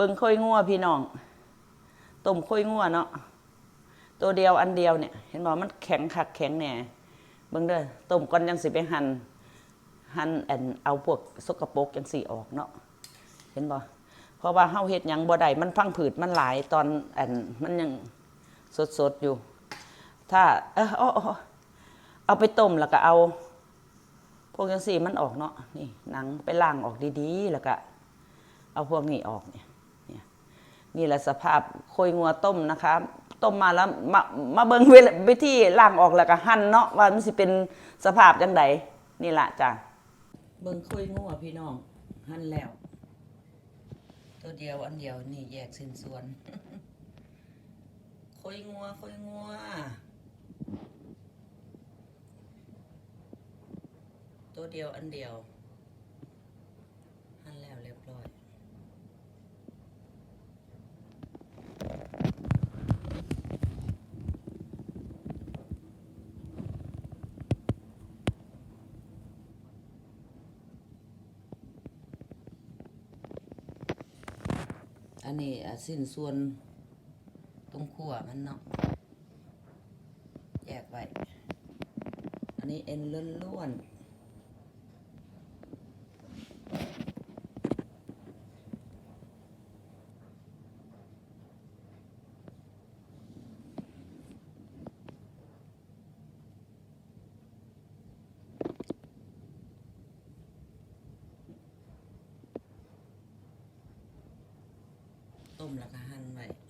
เบิ่งค่อยงัวพี่น้องต้มค่อยงัวเนาะตัวเดียวอันเดียวเนี่ย เห็นบอกมันแข็งคักแข็งแหน่เบิ่งเด้อต้มก่อนยังสิไปหั่นหั่นอันเอาพวกสกปรกจังสิออกเนาะเห็นบ่เพราะว่าเฮาเฮ็ดหยังบ่ได้มันพังผืดมันหลายตอนแอนมันยังสดๆอยู่ ถ้าเออเอาเอเอาไปต้มแล้วก็เอา พวกจังสีมันออกเนาะนี่หนังไปล้างออกดีๆ แล้วก็เอาพวกนี้ออกเนี่ย นี่แหละสภาพโคยงัวต้มนะคะต้มมาแล้วมามาเบิ่งเวลาวิธีล้างออกแล้วก็หั่นเนาะว่ามันสิเป็นสภาพจังไดนี่ละจ้ะเบิ่งโคยงัวพี่น้องหั่นแล้ว ตัวเดียวอันเดียวนี่แยกสิ้นส่วนโคยงัวโคยงัวตัวเดียวอันเดียวหั่นแล้วเรียบร้อย อันนี้สิ้นส่วนตรงขั้วมันเนาะแยกไว้ อันนี้เอ็นล้วนๆ ต้มแล้วก็หั่นไว้